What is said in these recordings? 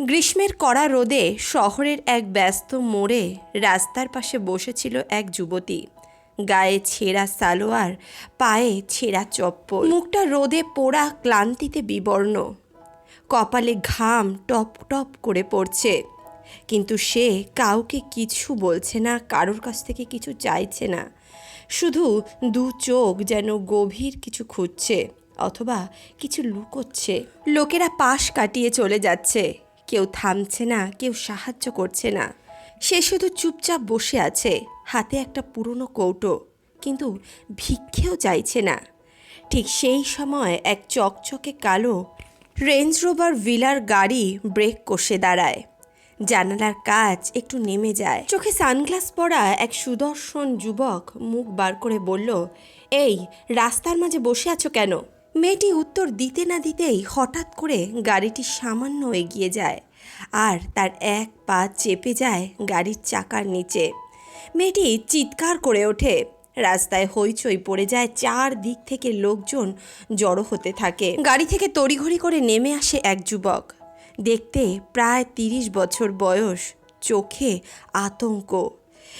গ্রীষ্মের কড়া রোদে শহরের এক ব্যস্ত মোড়ে রাস্তার পাশে বসেছিল এক যুবতী। গায়ে ছেঁড়া সালোয়ার, পায়ে ছেঁড়া চপ্পল। মুখটা রোদে পোড়া ক্লান্তিতে বিবর্ণ। কপালে ঘাম টপ টপ করে পড়ছে। কিন্তু সে কাউকে কিছু বলছে না, কারোর কাছ থেকে কিছু চাইছে না। শুধু দু চোখ যেন গভীর কিছু খুঁজছে, অথবা কিছু লুকোচ্ছে। লোকেরা পাশ কাটিয়ে চলে যাচ্ছে। কেউ থামছে না, কেউ সাহায্য করছে না। সে শুধু চুপচাপ বসে আছে, হাতে একটা পুরনো কৌটো, কিন্তু ভিক্ষেও চাইছে না। ঠিক সেই সময় এক চকচকে কালো রেঞ্জ রোভার ভিলার গাড়ি ব্রেক কষে দাঁড়ায়। জানালার কাজ একটু নেমে যায়। চোখে সানগ্লাস পরা এক সুদর্শন যুবক মুখ বার করে বলল, এই, রাস্তার মাঝে বসে আছো কেন? মেয়েটি উত্তর দিতে না দিতেই হঠাৎ করে গাড়িটি সামান্য এগিয়ে যায় আর তার এক পা চেপে যায় গাড়ির চাকার নিচে। মেয়েটি চিৎকার করে ওঠে। রাস্তায় হইচই পড়ে যায় চার দিক থেকে লোকজন জড়ো হতে থাকে। গাড়ি থেকে তড়িঘড়ি করে নেমে আসে এক যুবক। দেখতে প্রায় তিরিশ বছর বয়স, চোখে আতঙ্ক।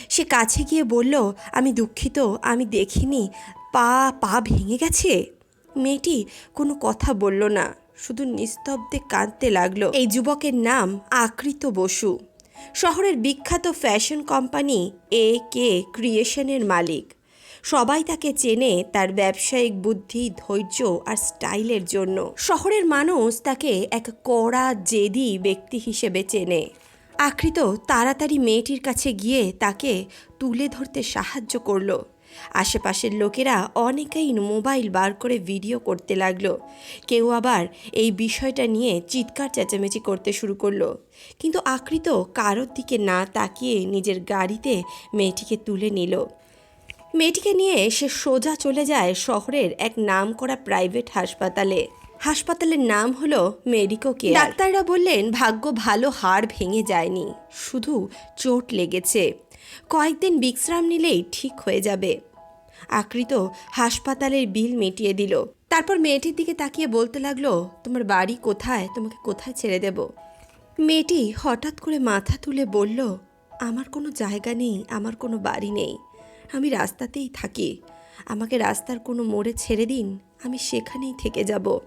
সে কাছে গিয়ে বলল, আমি দুঃখিত, আমি দেখিনি, পা পা ভেঙে গেছে? মেয়েটি কোনো কথা বলল না, শুধু নিস্তব্ধে কাঁদতে লাগল। এই যুবকের নাম আকৃত বসু। শহরের বিখ্যাত ফ্যাশন কোম্পানি এ কে ক্রিয়েশনের মালিক। সবাই তাকে চেনে তার ব্যবসায়িক বুদ্ধি, ধৈর্য আর স্টাইলের জন্য। শহরের মানুষ তাকে এক কড়া, জেদি ব্যক্তি হিসেবে চেনে। আকৃত তাড়াতাড়ি মেয়েটির কাছে গিয়ে তাকে তুলে ধরতে সাহায্য করল। আশেপাশের লোকেরা অনেকেই মোবাইল বার করে ভিডিও করতে লাগল। কেউ আবার এই বিষয়টা নিয়ে চিৎকার চেঁচামেচি করতে শুরু করল। কিন্তু আকৃত কারোর দিকে না তাকিয়ে নিজের গাড়িতে মেয়েটিকে তুলে নিল। মেয়েটিকে নিয়ে সে সোজা চলে যায় শহরের এক নামকরা প্রাইভেট হাসপাতালে। হাসপাতালের নাম হলো মেডিকো কেয়ার। ডাক্তাররা বললেন, ভাগ্য ভালো হাড় ভেঙে যায়নি, শুধু চোট লেগেছে। কয়েকদিন বিশ্রাম নিলেই ঠিক হয়ে যাবে। আকৃত হাসপাতালের বিল মিটিয়ে দিল। তারপর মেয়েটির দিকে তাকিয়ে বলতে লাগল, তোমার বাড়ি কোথায়? তোমাকে কোথায় ছেড়ে দেব? মেয়েটি হঠাৎ করে মাথা তুলে বলল, আমার কোনো জায়গা নেই, আমার কোনো বাড়ি নেই। আমি রাস্তাতেই থাকি। আমাকে রাস্তার কোনো মোড়ে ছেড়ে দিন, আমি সেখানেই থেকে যাব।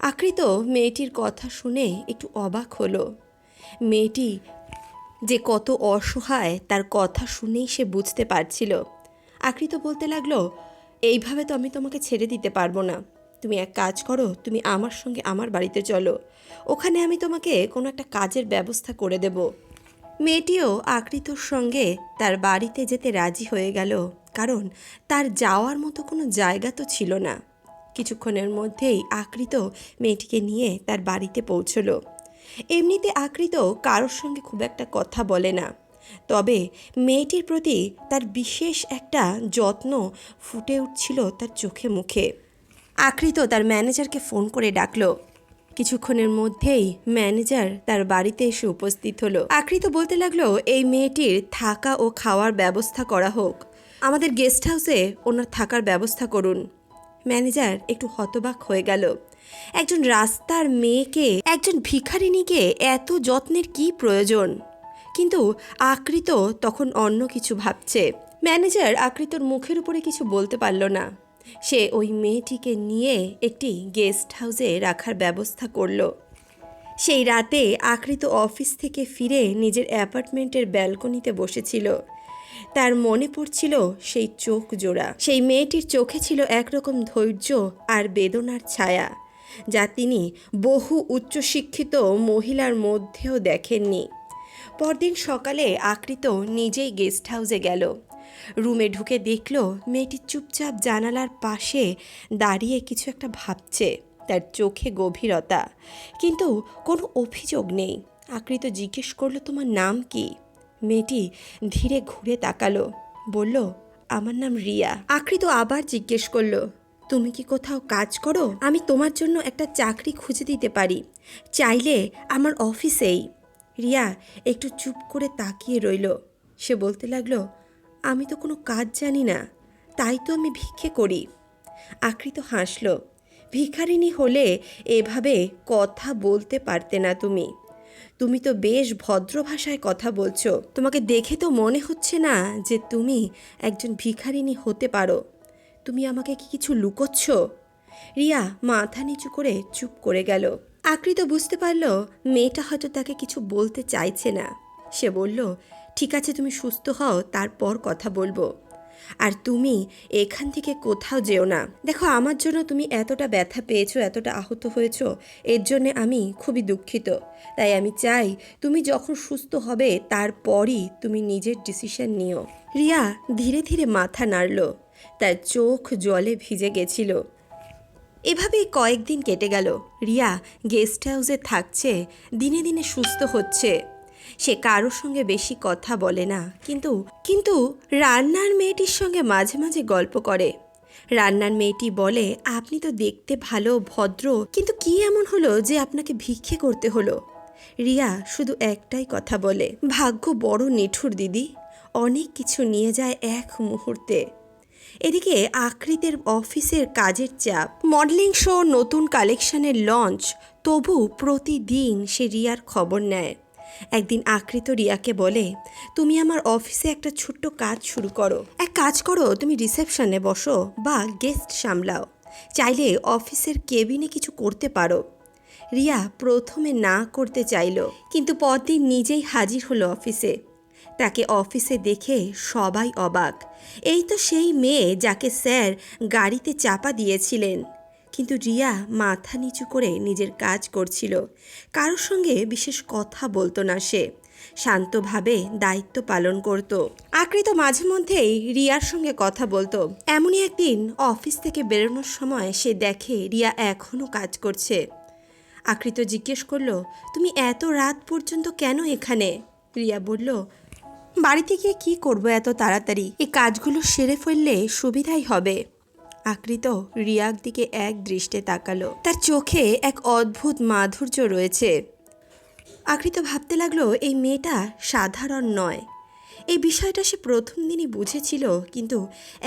আকৃত মেয়েটির কথা শুনে একটু অবাক হলো। মেয়েটি যে কত অসহায় তার কথা শুনেই সে বুঝতে পারছিল। আকৃত বলতে লাগল, এইভাবে তো আমি তোমাকে ছেড়ে দিতে পারব না। তুমি এক কাজ করো, তুমি আমার সঙ্গে আমার বাড়িতে চলো। ওখানে আমি তোমাকে কোনো একটা কাজের ব্যবস্থা করে দেব। মেয়েটিও আকৃতর সঙ্গে তার বাড়িতে যেতে রাজি হয়ে গেল, কারণ তার যাওয়ার মতো কোনো জায়গা তো ছিল না। কিছুক্ষণের মধ্যেই আকৃত মেয়েটিকে নিয়ে তার বাড়িতে পৌঁছলো। এমনিতে আকৃত কারোর সঙ্গে খুব একটা কথা বলে না। তবে মেয়েটির প্রতি তার বিশেষ একটা যত্ন ফুটে উঠছিল তার চোখে মুখে। আকৃত তার ম্যানেজারকে ফোন করে ডাকলো। কিছুক্ষণের মধ্যেই ম্যানেজার তার বাড়িতে এসে উপস্থিত হলো। আকৃত বলতে লাগল, এই মেয়েটির থাকা ও খাওয়ার ব্যবস্থা করা হোক। আমাদের গেস্ট হাউসে ওনার থাকার ব্যবস্থা করুন। ম্যানেজার একটু হতবাক হয়ে গেল। একজন রাস্তার মেয়েকে, একজন ভিখারিনীকে এত যত্নের কি প্রয়োজন? কিন্তু আকৃত তখন অন্য কিছু ভাবছে। ম্যানেজার আকৃতর মুখের উপরে কিছু বলতে পারল না। সে ওই মেয়েটিকে নিয়ে একটি গেস্ট হাউসে রাখার ব্যবস্থা করল। সেই রাতে আকৃত অফিস থেকে ফিরে নিজের অ্যাপার্টমেন্টের ব্যালকনিতে বসেছিল। তার মনে পড়ছিল সেই চোখ জোড়া। সেই মেয়েটির চোখে ছিল একরকম ধৈর্য আর বেদনার ছায়া, যা তিনি বহু উচ্চশিক্ষিত মহিলার মধ্যেও দেখেননি। পরদিন সকালে আকৃত নিজেই গেস্ট হাউসে গেল। রুমে ঢুকে দেখল মেয়েটি চুপচাপ জানালার পাশে দাঁড়িয়ে কিছু একটা ভাবছে, তার চোখে গভীরতা। কিন্তু কোনো অভিযোগ নেই। আকৃত জিজ্ঞেস করল, তোমার নাম কি? মেয়েটি ধীরে ঘুরে তাকালো, বলল, আমার নাম রিয়া। আকৃত আবার জিজ্ঞেস করল, তুমি কি কোথাও কাজ করো? আমি তোমার জন্য একটা চাকরি খুঁজে দিতে পারি। চাইলে আমার অফিসেই। রিয়া একটু চুপ করে তাকিয়ে রইল। সে বলতে লাগল, আমি তো কোনো কাজ জানি না, তাই তো আমি ভিক্ষে করি। আকৃত হাসল ভিখারিনী হলে এভাবে কথা বলতে পারতে না তুমি। তুমি তো বেশ ভদ্র ভাষায় কথা বলছো। তোমাকে দেখে তো মনে হচ্ছে না যে তুমি একজন ভিখারিনী হতে পারো। তুমি আমাকে কি কিছু লুকোচ্ছ? রিয়া মাথা নিচু করে চুপ করে গেল। আকৃত বুঝতে পারল মেয়েটা হয়তো তাকে কিছু বলতে চাইছে না। সে বলল, ঠিক আছে, তুমি সুস্থ হও, তারপর কথা বলব। আর তুমি এখান থেকে কোথাও যেও না। দেখো, আমার জন্য তুমি এতটা ব্যথা পেয়েছ, এতটা আহত হয়েছো, এর জন্যে আমি খুবই দুঃখিত। তাই আমি চাই তুমি যখন সুস্থ হবে, তারপরই তুমি নিজের ডিসিশন নিও। রিয়া ধীরে ধীরে মাথা নাড়ল। তার চোখ জলে ভিজে গেছিল। এভাবেই কয়েকদিন কেটে গেল। রিয়া গেস্ট হাউসে থাকছে, দিনে দিনে সুস্থ হচ্ছে। সে কারোর সঙ্গে বেশি কথা বলে না। কিন্তু কিন্তু রান্নার মেয়েটির সঙ্গে মাঝে মাঝে গল্প করে। রান্নার মেয়েটি বলে, আপনি তো দেখতে ভালো, ভদ্র, কিন্তু কি এমন হলো যে আপনাকে ভিক্ষে করতে হলো? রিয়া শুধু একটাই কথা বলে, ভাগ্য বড় নিঠুর দিদি, অনেক কিছু নিয়ে যায় এক মুহূর্তে। এদিকে আকৃতের অফিসের কাজের চাপ, মডেলিং শো, নতুন কালেকশনের লঞ্চ, তবু প্রতিদিন সে রিয়ার খবর নেয়। একদিন আকৃত রিয়াকে বলে, তুমি আমার অফিসে একটা ছোট্ট কাজ শুরু করো। এক কাজ করো, তুমি রিসেপশনে বসো বা গেস্ট সামলাও। চাইলে অফিসের কেবিনে কিছু করতে পারো। রিয়া প্রথমে না করতে চাইল, কিন্তু পরদিন নিজেই হাজির হলো অফিসে। তাকে অফিসে দেখে সবাই অবাক। এই তো সেই মেয়ে যাকে স্যার গাড়িতে চাপা দিয়েছিলেন। কিন্তু রিয়া মাথা নিচু করে নিজের কাজ করছিল। কারোর সঙ্গে বিশেষ কথা বলতো না সে। শান্তভাবে দায়িত্ব পালন করত। আকৃত মাঝে মধ্যেই রিয়ার সঙ্গে কথা বলতো। এমনই একদিন অফিস থেকে বেরোনোর সময় সে দেখে রিয়া এখনও কাজ করছে। আকৃত জিজ্ঞেস করল, তুমি এত রাত পর্যন্ত কেন এখানে? রিয়া বলল, বাড়িতে গিয়ে কি করব এত তাড়াতাড়ি? এই কাজগুলো সেরে ফেললে সুবিধাই হবে। আকৃত রিয়ার দিকে এক দৃষ্টে তাকালো। তার চোখে এক অদ্ভুত মাধুর্য রয়েছে। আকৃত ভাবতে লাগল, এই মেয়েটা সাধারণ নয়। এই বিষয়টা সে প্রথম দিনই বুঝেছিল, কিন্তু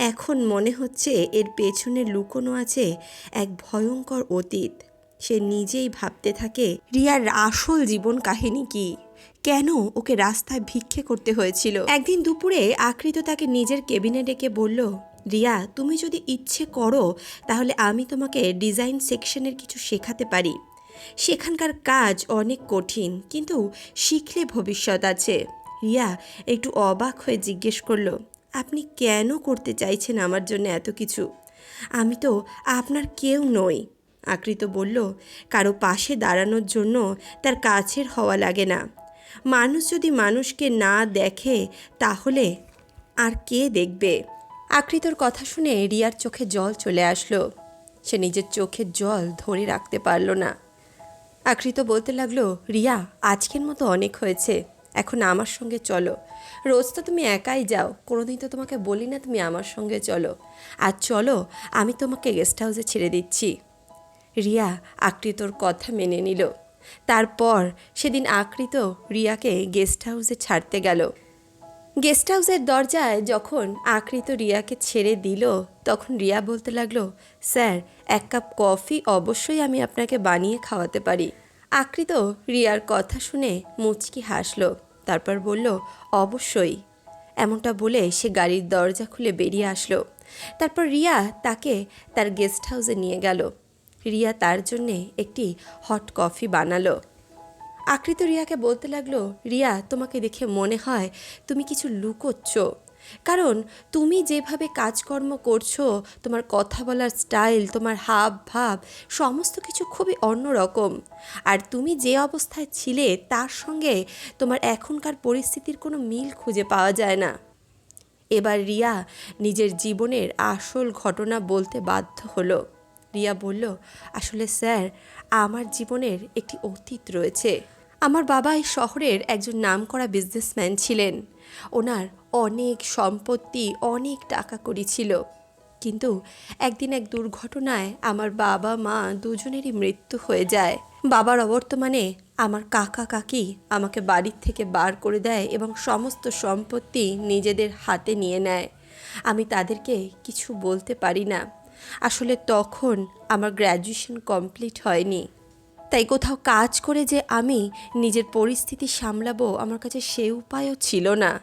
এখন মনে হচ্ছে এর পেছনে লুকোনো আছে এক ভয়ঙ্কর অতীত। সে নিজেই ভাবতে থাকে, রিয়ার আসল জীবন কাহিনী কি? কেন ওকে রাস্তায় ভিক্ষে করতে হয়েছিল? একদিন দুপুরে আকৃত তাকে নিজের কেবিনে ডেকে বলল রিয়া, তুমি যদি ইচ্ছে করো, তাহলে আমি তোমাকে ডিজাইন সেকশনের কিছু শেখাতে পারি। সেখানকার কাজ অনেক কঠিন, কিন্তু শিখলে ভবিষ্যৎ আছে। রিয়া একটু অবাক হয়ে জিজ্ঞেস করল, আপনি কেন করতে চাইছেন আমার জন্য এত কিছু? আমি তো আপনার কেউ নই। আকৃত বলল, কারও পাশে দাঁড়ানোর জন্য তার কাছের হওয়া লাগে না। মানুষ যদি মানুষকে না দেখে, তাহলে আর কে দেখবে? আকৃতর কথা শুনে রিয়ার চোখে জল চলে আসলো। সে নিজের চোখের জল ধরে রাখতে পারল না। আকৃত বলতে লাগল, রিয়া, আজকের মতো অনেক হয়েছে। এখন আমার সঙ্গে চলো। রোজ তো তুমি একাই যাও। কোনোদিন তো তোমাকে বলি না তুমি আমার সঙ্গে চলো। আর চলো, আমি তোমাকে গেস্ট হাউসে ছেড়ে দিচ্ছি। রিয়া আকৃতর কথা মেনে নিল। তারপর সেদিন আকৃত রিয়াকে গেস্ট হাউসে ছাড়তে গেল। গেস্ট হাউসের দরজায় যখন আকৃত রিয়াকে ছেড়ে দিল, তখন রিয়া বলতে লাগল, স্যার, এক কাপ কফি অবশ্যই আমি আপনাকে বানিয়ে খাওয়াতে পারি। আকৃত রিয়ার কথা শুনে মুচকি হাসলো, তারপর বলল, অবশ্যই। এমনটা বলে সে গাড়ির দরজা খুলে বেরিয়ে আসলো। তারপর রিয়া তাকে তার গেস্ট হাউসে নিয়ে গেল। রিয়া তার জন্যে একটি হট কফি বানালো। আকৃত রিয়াকে বলতে লাগল, রিয়া, তোমাকে দেখে মনে হয় তুমি কিছু লুকোচ্ছ। কারণ তুমি যেভাবে কাজকর্ম করছ, তোমার কথা বলার স্টাইল, তোমার হাব ভাব, সমস্ত কিছু খুবই অন্যরকম। আর তুমি যে অবস্থায় ছিলে, তার সঙ্গে তোমার এখনকার পরিস্থিতির কোনো মিল খুঁজে পাওয়া যায় না। এবার রিয়া নিজের জীবনের আসল ঘটনা বলতে বাধ্য হলো। রিয়া বলল, আসলে স্যার, আমার জীবনের একটি অতীত রয়েছে। আমার বাবা এই শহরের একজন নামকরা বিজনেসম্যান ছিলেন। ওনার অনেক সম্পত্তি, অনেক টাকা করি ছিল। কিন্তু একদিন এক দুর্ঘটনায় আমার বাবা, মা দুজনেরই মৃত্যু হয়ে যায়। বাবার অবর্তমানে আমার কাকা, কাকি আমাকে বাড়ির থেকে বার করে দেয় এবং সমস্ত সম্পত্তি নিজেদের হাতে নিয়ে নেয়। আমি তাদেরকে কিছু বলতে পারি না। আসলে তখন আমার গ্র্যাজুয়েশন কমপ্লিট হয়নি। তাই কোথাও কাজ করে যে আমি নিজের পরিস্থিতি সামলাবো আমার কাছে সে উপায়ও ছিল না।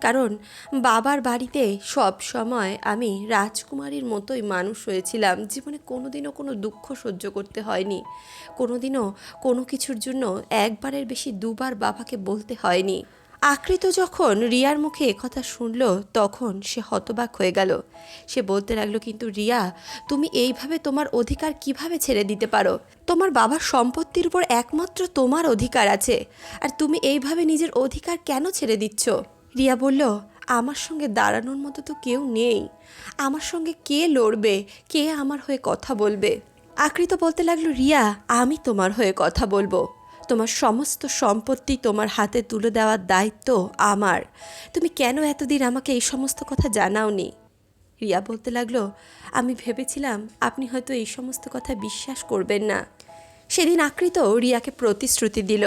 কারণ বাবার বাড়িতে সব সময় আমি রাজকুমারীর মতোই মানুষ হয়েছিলাম। জীবনে কোনোদিনও কোনো দুঃখ সহ্য করতে হয়নি। কোনোদিনও কোনো কিছুর জন্য একবারের বেশি দুবার বাবাকে বলতে হয়নি। আকৃত যখন রিয়ার মুখে কথা শুনল, তখন সে হতবাক হয়ে গেল। সে বলতে লাগল, কিন্তু রিয়া, তুমি এইভাবে তোমার অধিকার কীভাবে ছেড়ে দিতে পারো? তোমার বাবার সম্পত্তির উপর একমাত্র তোমার অধিকার আছে। আর তুমি এইভাবে নিজের অধিকার কেন ছেড়ে দিচ্ছ? রিয়া বলল, আমার সঙ্গে দাঁড়ানোর মতো তো কেউ নেই। আমার সঙ্গে কে লড়বে? কে আমার হয়ে কথা বলবে? আকৃত বলতে লাগল, রিয়া, আমি তোমার হয়ে কথা বলব। তোমার সমস্ত সম্পত্তি তোমার হাতে তুলে দেওয়ার দায়িত্ব আমার। তুমি কেন এতদিন আমাকে এই সমস্ত কথা জানাওনি? রিয়া বলতে লাগল, আমি ভেবেছিলাম আপনি হয়তো এই সমস্ত কথা বিশ্বাস করবেন না। সেদিন আকৃত রিয়াকে প্রতিশ্রুতি দিল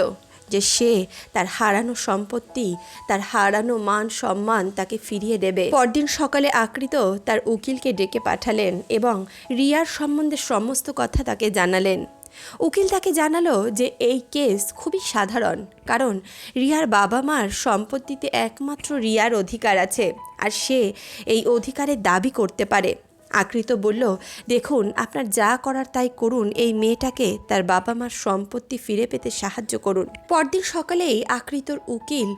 যে সে তার হারানো সম্পত্তি, তার হারানো মান সম্মান তাকে ফিরিয়ে দেবে। পরদিন সকালে আকৃত তার উকিলকে ডেকে পাঠালেন এবং রিয়ার সম্বন্ধে সমস্ত কথা তাকে জানালেন। উকিল তাকে জানালো যে এই কেস খুবই সাধারণ, কারণ রিয়ার বাবা মার সম্পত্তিতে একমাত্র রিয়ার অধিকার আছে, আর সে এই অধিকারের দাবি করতে পারে। আকৃত বলল, দেখুন, আপনার যা করার তাই করুন, এই মেয়েটাকে তার বাবা মার সম্পত্তি ফিরে পেতে সাহায্য করুন। পরদিন সকালেই আকৃতর উকিল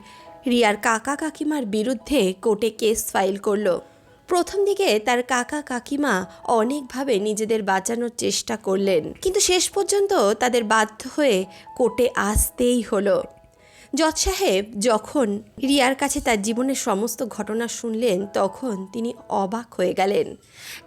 রিয়ার কাকা কাকিমার বিরুদ্ধে কোর্টে কেস ফাইল করল। প্রথম দিকে তার কাকা কাকিমা অনেকভাবে নিজেদের বাঁচানোর চেষ্টা করলেন, কিন্তু শেষ পর্যন্ত তাদের বাধ্য হয়ে কোর্টে আসতেই হলো। জজ সাহেব যখন রিয়ার কাছে তার জীবনের সমস্ত ঘটনা শুনলেন, তখন তিনি অবাক হয়ে গেলেন।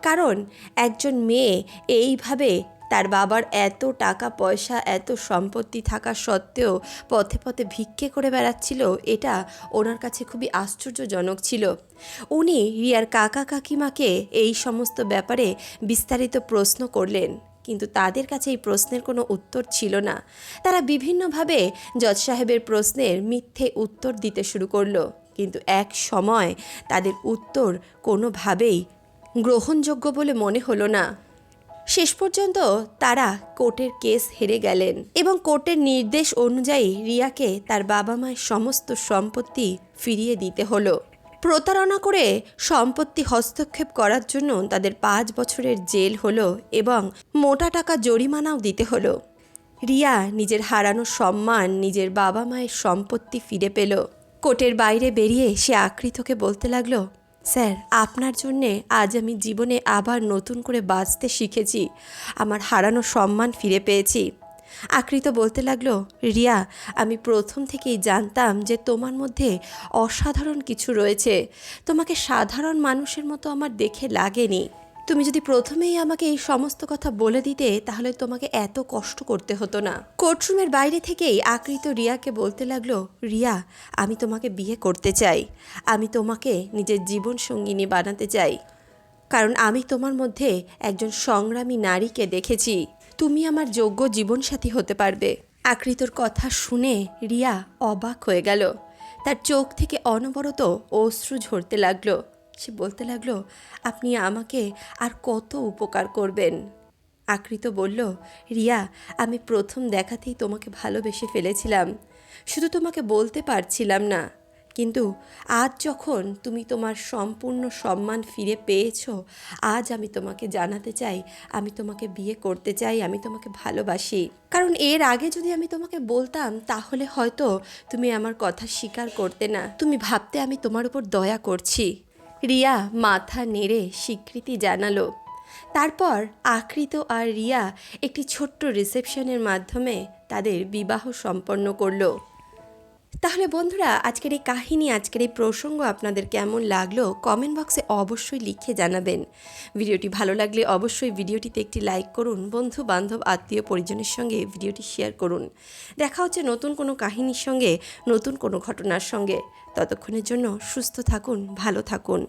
কারণ একজন মেয়ে এইভাবে তার বাবার এত টাকা পয়সা, এত সম্পত্তি থাকা সত্ত্বেও পথে পথে ভিক্ষে করে বেড়াচ্ছিল, এটা ওনার কাছে খুবই আশ্চর্যজনক ছিল। উনি রিয়ার কাকা কাকিমাকে এই সমস্ত ব্যাপারে বিস্তারিত প্রশ্ন করলেন, কিন্তু তাদের কাছে এই প্রশ্নের কোনো উত্তর ছিল না। তারা বিভিন্নভাবে জজ সাহেবের প্রশ্নের মিথ্যে উত্তর দিতে শুরু করল, কিন্তু এক সময় তাদের উত্তর কোনোভাবেই গ্রহণযোগ্য বলে মনে হলো না। শেষ পর্যন্ত তারা কোর্টের কেস হেরে গেলেন এবং কোর্টের নির্দেশ অনুযায়ী রিয়াকে তার বাবা মায়ের সমস্ত সম্পত্তি ফিরিয়ে দিতে হলো। প্রতারণা করে সম্পত্তি হস্তক্ষেপ করার জন্য তাদের পাঁচ বছরের জেল হলো এবং মোটা টাকা জরিমানাও দিতে হলো। রিয়া নিজের হারানো সম্মান, নিজের বাবা মায়ের সম্পত্তি ফিরে পেল। কোর্টের বাইরে বেরিয়ে সে আকৃতকে বলতে লাগল স্যার, আপনার জন্যে আজ আমি জীবনে আবার নতুন করে বাঁচতে শিখেছি। আমার হারানো সম্মান ফিরে পেয়েছি। আকৃত বলতে লাগল, রিয়া, আমি প্রথম থেকেই জানতাম যে তোমার মধ্যে অসাধারণ কিছু রয়েছে। তোমাকে সাধারণ মানুষের মতো আমার দেখে লাগেনি। তুমি যদি প্রথমেই আমাকে এই সমস্ত কথা বলে দিতে, তাহলে তোমাকে এত কষ্ট করতে হতো না। কোর্টরুমের বাইরে থেকেই আকৃত রিয়াকে বলতে লাগল, রিয়া, আমি তোমাকে বিয়ে করতে চাই। আমি তোমাকে নিজের জীবন সঙ্গিনী বানাতে চাই। কারণ আমি তোমার মধ্যে একজন সংগ্রামী নারীকে দেখেছি। তুমি আমার যোগ্য জীবনসাথী হতে পারবে। আকৃতর কথা শুনে রিয়া অবাক হয়ে গেল। তার চোখ থেকে অনবরত অশ্রু ঝরতে লাগল। সে বলতে লাগল, আপনি আমাকে আর কত উপকার করবেন? আকৃত বলল, রিয়া, আমি প্রথম দেখাতেই তোমাকে ভালোবেসে ফেলেছিলাম। শুধু তোমাকে বলতে পারছিলাম না, কিন্তু আজ যখন তুমি তোমার সম্পূর্ণ সম্মান ফিরে পেয়েছ, আজ আমি তোমাকে জানাতে চাই, আমি তোমাকে বিয়ে করতে চাই, আমি তোমাকে ভালোবাসি। কারণ এর আগে যদি আমি তোমাকে বলতাম, তাহলে হয়তো তুমি আমার কথা স্বীকার করতে না। তুমি ভাবতে আমি তোমার উপর দয়া করছি। রিয়া মাথা নেড়ে স্বীকৃতি জানালো। তারপর আকৃত আর রিয়া একটি ছোট্ট রিসেপশনের মাধ্যমে তাদের বিবাহ সম্পন্ন করল। তাহলে বন্ধুরা, আজকের এই কাহিনী, আজকের এই প্রসঙ্গ আপনাদের কেমন লাগল কমেন্ট বক্সে অবশ্যই লিখে জানাবেন। ভিডিওটি ভালো লাগলে অবশ্যই ভিডিওটিতে একটি লাইক করুন বন্ধু বান্ধব আত্মীয় পরিজনের সঙ্গে ভিডিওটি শেয়ার করুন। দেখা হচ্ছে নতুন কোনো কাহিনীর সঙ্গে, নতুন কোনো ঘটনার সঙ্গে। ততক্ষণের জন্য সুস্থ থাকুন ভালো থাকুন।